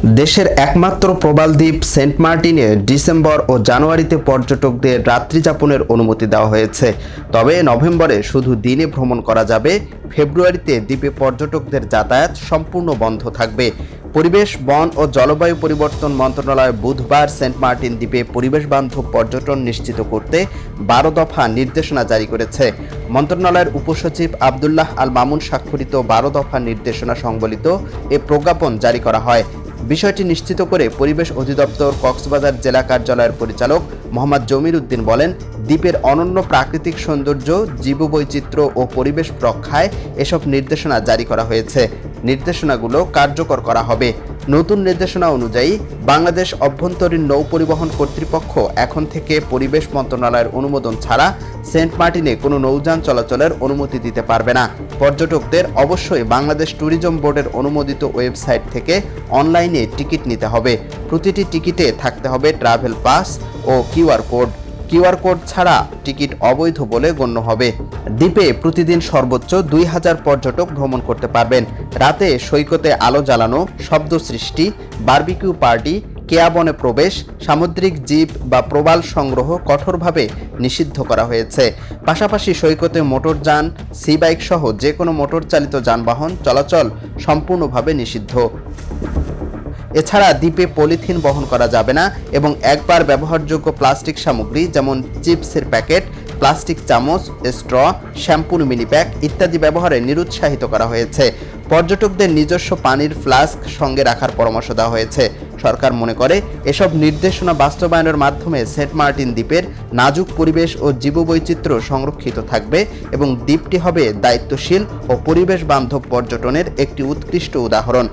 দেশের একমাত্র প্রবাল দ্বীপ সেন্ট মার্টিনে ডিসেম্বর ও জানুয়ারিতে পর্যটকদের রাত্রিযাপনের অনুমতি দেওয়া হয়েছে। তবে নভেম্বরে শুধু দিনে ভ্রমণ করা যাবে, ফেব্রুয়ারিতে দ্বীপে পর্যটকদের যাতায়াত সম্পূর্ণ বন্ধ থাকবে। পরিবেশ, বন ও জলবায়ু পরিবর্তন মন্ত্রণালয় বুধবার সেন্ট মার্টিন দ্বীপে পরিবেশ বান্ধব পর্যটন নিশ্চিত করতে বারো দফা নির্দেশনা জারি করেছে। মন্ত্রণালয়ের উপসচিব আবদুল্লাহ আল মামুন স্বাক্ষরিত বারো দফা নির্দেশনা সংবলিত এ প্রজ্ঞাপন জারি করা হয়। বিষয়টি নিশ্চিত করে পরিবেশ অধিদপ্তর কক্সবাজার জেলা কার্যালয়ের পরিচালক মোহাম্মদ জমির উদ্দিন বলেন, দ্বীপের অনন্য প্রাকৃতিক সৌন্দর্য, জীববৈচিত্র্য ও পরিবেশ রক্ষায় এসব নির্দেশনা জারি করা হয়েছে। নির্দেশনাগুলো কার্যকর করা হবে। নতুন নির্দেশনা অনুযায়ী বাংলাদেশ অভ্যন্তরীণ নৌ পরিবহন কর্তৃপক্ষ এখন থেকে পরিবেশ মন্ত্রণালয়ের অনুমোদন ছাড়া সেন্ট মার্টিনে কোনো নৌযান চলাচলের অনুমতি দিতে পারবে না। পর্যটকদের অবশ্যই বাংলাদেশ ট্যুরিজম বোর্ডের অনুমোদিত ওয়েবসাইট থেকে অনলাইনে টিকিট নিতে হবে। প্রতিটি টিকিটে থাকতে হবে ট্রাভেল পাস ও কিউআর কোড। কিউআর কোড ছাড়া টিকিট অবৈধ বলে গণ্য হবে। দ্বীপে প্রতিদিন সর্বোচ্চ দুই হাজার পর্যটক ভ্রমণ করতে পারবেন। রাতে সৈকতে আলো জ্বালানো, শব্দ সৃষ্টি, বার্বিকিউ পার্টি কেয়াবনে প্রবেশ, সামুদ্রিক জীব বা প্রবাল সংগ্রহ কঠোরভাবে নিষিদ্ধ করা হয়েছে। পাশাপাশি সৈকতে মোটরযান, সি বাইক সহ যে কোনো মোটর চালিত যানবাহন চলাচল সম্পূর্ণভাবে নিষিদ্ধ। এছাড়া দ্বীপে পলিথিন বহন করা যাবে না এবং একবার ব্যবহারযোগ্য প্লাস্টিক সামগ্রী যেমন চিপসের প্যাকেট, প্লাস্টিক চামচ, স্ট্র, শ্যাম্পুর মিনি ইত্যাদি ব্যবহারে নিরুৎসাহিত করা হয়েছে। পর্যটকদের নিজস্ব পানির ফ্লাস্ক সঙ্গে রাখার পরামর্শ দেওয়া হয়েছে। সরকার মনে করে, এসব নির্দেশনা বাস্তবায়নের মাধ্যমে সেন্ট মার্টিন দ্বীপের নাজুক পরিবেশ ও জীববৈচিত্র্য সংরক্ষিত থাকবে এবং দ্বীপটি হবে দায়িত্বশীল ও পরিবেশ বান্ধব পর্যটনের একটি উৎকৃষ্ট উদাহরণ।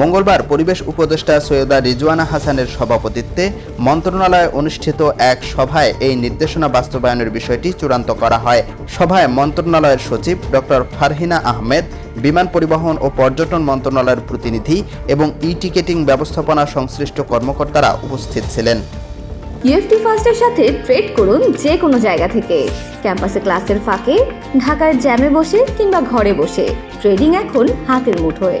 মঙ্গলবার পরিবেশ উপদেষ্টা সৈয়দা রিজওয়ানা হাসানের সভাপতিত্বে মন্ত্রণালয়ে অনুষ্ঠিত এক সভায় এই নির্দেশনা বাস্তবায়নের বিষয়টি চূড়ান্ত করা হয়। সভায় মন্ত্রণালয়ের সচিব ডক্টর ফারহিনা আহমেদ, বিমান পরিবহন ও পর্যটন মন্ত্রণালয়ের প্রতিনিধি এবং ই টিকেটিং ব্যবস্থাপনা সংশ্লিষ্ট কর্মকর্তারা উপস্থিত ছিলেন। ইউএফটি ফার্স্টের সাথে ট্রেড করুন যে কোনো জায়গা থেকে। ক্যাম্পাসে ক্লাসের ফাঁকে ঢাকার জ্যামে বসে কিংবা ঘরে বসে। ট্রেডিং এখন হাতের মুঠোয়।